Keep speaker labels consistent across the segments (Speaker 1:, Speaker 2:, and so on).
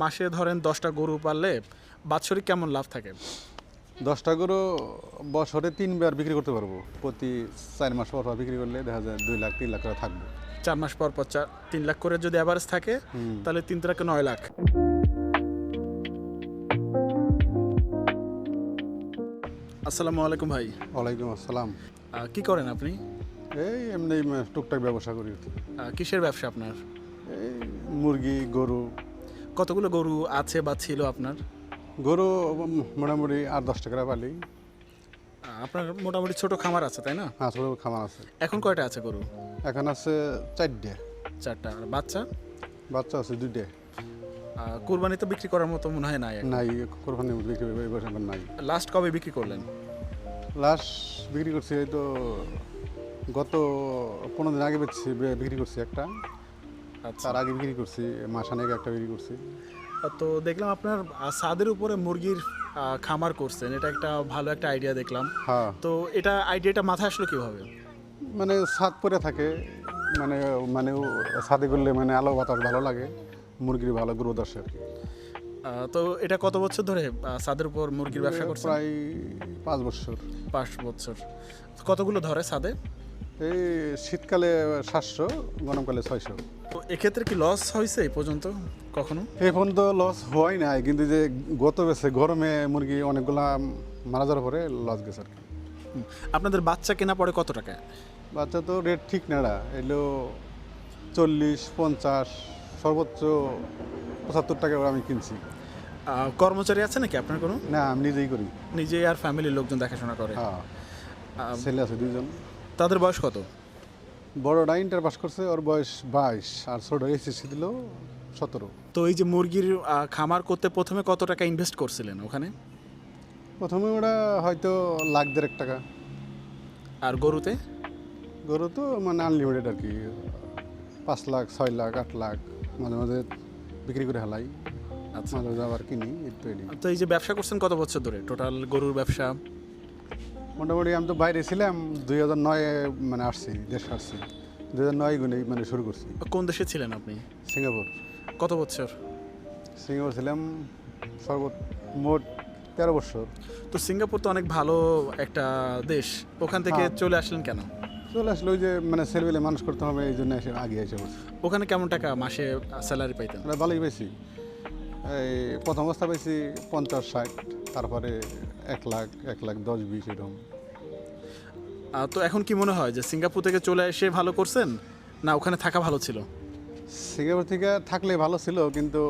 Speaker 1: মাসে ধরেন দশটা গরু পাললে বাৎসরিক কেমন লাভ থাকে?
Speaker 2: দশটা গরু বছরে তিনবার বিক্রি করতে পারব। প্রতি চার মাস পর পর বিক্রি করলে দেখা যায় দুই লাখ তিন লাখ করে থাকবে।
Speaker 1: চার মাস পর পর চার তিন লাখ করে যদি অ্যাভারেজ থাকে তাহলে তিন থেকে নয় লাখ। আসসালামু আলাইকুম ভাই।
Speaker 2: ওয়ালাইকুম আসসালাম।
Speaker 1: কি করেন আপনি?
Speaker 2: এই এমনি টুকটাক ব্যবসা করি।
Speaker 1: কিসের ব্যবসা আপনার?
Speaker 2: এই মুরগি গরু।
Speaker 1: কতগুলো গরু আছে বা ছিল আপনার?
Speaker 2: গরু মোটামুটি আট দশ টাকা পালি
Speaker 1: আপনার মোটামুটি ছোট খামার আছে তাই না?
Speaker 2: হাঁস গরু খামার আছে।
Speaker 1: এখন কয়টা আছে গরু?
Speaker 2: এখন আছে চারটে।
Speaker 1: চারটা। আর বাচ্চা?
Speaker 2: বাচ্চা আছে দুইটে।
Speaker 1: আহ, কুরবানি তো বিক্রি করার মতো মনে হয় নাই
Speaker 2: নাই কোরবানি বিক্রি এখন নাই।
Speaker 1: লাস্ট কবে বিক্রি করলেন?
Speaker 2: লাস্ট বিক্রি করছি এই তো গত পনেরো দিন আগে বেচছি বিক্রি করছি একটা। তার আগে বিক্রি করছি মাসানেক একটা বিক্রি করছি।
Speaker 1: তো দেখলাম আপনার ছাদের উপরে মুরগির খামার করছেন এটা একটা ভালো একটা আইডিয়া দেখলাম।
Speaker 2: হ্যাঁ।
Speaker 1: তো এটা আইডিয়াটা মাথায় আসলো কীভাবে?
Speaker 2: মানে ছাদ পরে থাকে মানে মানে ছাদে করলে মানে আলো বাতাস ভালো লাগে মুরগির ভালো গ্রোথ আসে
Speaker 1: তো এটা কত বছর ধরে ছাদের উপর মুরগির ব্যবসা করছেন?
Speaker 2: প্রায় পাঁচ বছর।
Speaker 1: পাঁচ বছর। কতগুলো ধরে ছাদে?
Speaker 2: এই শীতকালে সাতশো গরমকালে ছয়শো।
Speaker 1: তো এক্ষেত্রে কি লস হয়েছে এই পর্যন্ত কখনো?
Speaker 2: এখন তো লস হয় নাই কিন্তু যে গত বেছে গরমে মুরগি অনেকগুলা মারা যাওয়ার পরে লস গেছে আর কি।
Speaker 1: আপনাদের বাচ্চা কেনা পড়ে কত টাকা?
Speaker 2: বাচ্চা তো রেট ঠিক নেড়া এলো চল্লিশ পঞ্চাশ সর্বোচ্চ পঁচাত্তর টাকা আমি কিনছি।
Speaker 1: কর্মচারী আছে নাকি আপনার কোনো?
Speaker 2: না আমি নিজেই করি।
Speaker 1: নিজেই আর ফ্যামিলির লোকজন দেখাশোনা করে।
Speaker 2: হ্যাঁ ছেলে আছে দুইজন।
Speaker 1: তাদের বয়স কত?
Speaker 2: বড়টা ইন্টার পাস করছে ওর বয়স বাইশ আর ছোট এসএসসি দিল সতেরো।
Speaker 1: তো এই যে মুরগির খামার করতে প্রথমে কত টাকা ইনভেস্ট করছিলেন ওখানে?
Speaker 2: প্রথমে ওরা হয়তো লাখ দেড়েক টাকা।
Speaker 1: আর গরুতে?
Speaker 2: গরু তো মানে আনলিমিটেড আর কি পাঁচ লাখ ছয় লাখ আট লাখ মাঝে মাঝে বিক্রি করে হালাই।
Speaker 1: আচ্ছা।
Speaker 2: মাঝে মাঝে আবার কিনি তো
Speaker 1: এই যে ব্যবসা করছেন কত বছর ধরে? টোটাল গরুর ব্যবসা?
Speaker 2: মোটামুটি আমি তো বাইরে ছিলাম দুই হাজার নয়ে মানে আসছি দেশে আসছি দুই হাজার নয় গুণে মানে শুরু করছি।
Speaker 1: কোন দেশে ছিলেন আপনি?
Speaker 2: সিঙ্গাপুর।
Speaker 1: কত বছর?
Speaker 2: সিঙ্গাপুর ছিলাম সর্বোচ্চ মোট তেরো বছর।
Speaker 1: তো সিঙ্গাপুর তো অনেক ভালো একটা দেশ। ওখান থেকে
Speaker 2: হ্যাঁ।
Speaker 1: চলে আসলেন কেন?
Speaker 2: চলে আসলো ওই যে মানে ছেলেবেলে মানুষ করতে হবে এই জন্য এসে আগে এসে
Speaker 1: ওখানে কেমন টাকা মাসে স্যালারি পাইতেন?
Speaker 2: ভালোই পেয়েছি এই প্রথম অবস্থা পেয়েছি পঞ্চাশ ষাট তারপরে এক লাখ এক লাখ দশ বিশ এরকম।
Speaker 1: তো এখন কি মনে হয় যে সিঙ্গাপুর থেকে চলে এসে ভালো করছেন না ওখানে থাকা ভালো ছিল?
Speaker 2: সিঙ্গাপুর থেকে থাকলে ভালো ছিল কিন্তু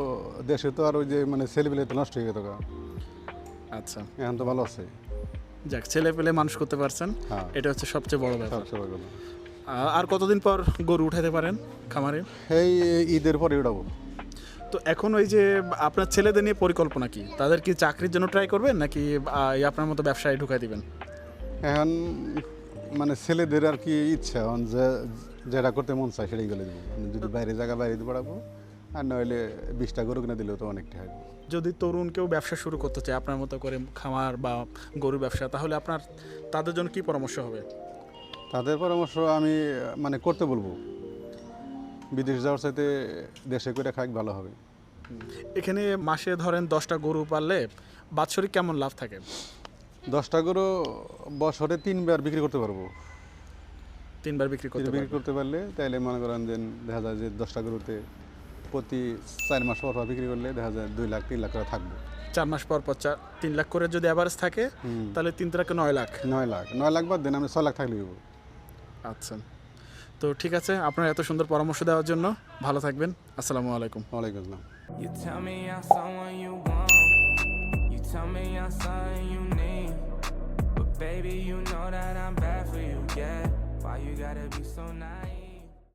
Speaker 2: দেশে তো আর ওই যে মানে ছেলেবেলে তো নষ্ট হয়ে গেত
Speaker 1: আচ্ছা।
Speaker 2: এখন তো ভালো আছে।
Speaker 1: যাক ছেলে পেলে মানুষ করতে পারছেন
Speaker 2: হ্যাঁ।
Speaker 1: এটা হচ্ছে সবচেয়ে বড় ব্যাপার। আর কতদিন পর গরু উঠাতে পারেন খামারে?
Speaker 2: এই ঈদের পরে উঠাবো।
Speaker 1: তো এখন ওই যে আপনার ছেলেদের নিয়ে পরিকল্পনা কি? তাদের কি চাকরির জন্য ট্রাই করবেন নাকি আপনার মতো ব্যবসায় ঢুকাই দিবেন?
Speaker 2: এখন মানে ছেলেদের আর কি ইচ্ছা এখন যে যেটা করতে মন চায় সেটাই গেলে দেবো। যদি বাইরে জায়গা বাইরে পারব আর নইলে বিশটা গরু কিনে দিলেও তো অনেকটা হয়
Speaker 1: যদি তরুণ কেউ ব্যবসা শুরু করতে চায় আপনার মতো করে খামার বা গরুর ব্যবসা তাহলে আপনার তাদের জন্য কি পরামর্শ হবে?
Speaker 2: তাদের পরামর্শ আমি মানে করতে বলব। বিদেশ যাওয়ার চাইতে দেশে করে খাই ভালো হবে।
Speaker 1: এখানে মাসে ধরেন দশটা গরু পাললে বাৎসরিক কেমন লাভ থাকে?
Speaker 2: দশটা গরু বছরে তিনবার বিক্রি করতে পারব।
Speaker 1: তিনবার বিক্রি করতে
Speaker 2: বিক্রি করতে পারলে তাইলে মনে করেন যে দেখা যায় যে দশটা গরুতে প্রতি চার মাস পর পর বিক্রি করলে দেখা যায় দুই লাখ তিন লাখ করে থাকবে।
Speaker 1: চার মাস পর পর চার তিন লাখ করে যদি অ্যাভারেজ থাকে তাহলে তিন থেকে নয় লাখ।
Speaker 2: নয় লাখ নয় লাখ বাদ দেন আমি ছয় লাখ থাকলে দেবো
Speaker 1: আচ্ছা। তো ঠিক আছে আপনার এত সুন্দর পরামর্শ দেওয়ার জন্য ভালো থাকবেন আসসালামু আলাইকুম
Speaker 2: ওয়ালাইকুম আসসালাম
Speaker 3: You tell me I'm someone you want. You tell me I'm something you need. But baby, you know that I'm bad for you, yeah. Why you gotta be so nice?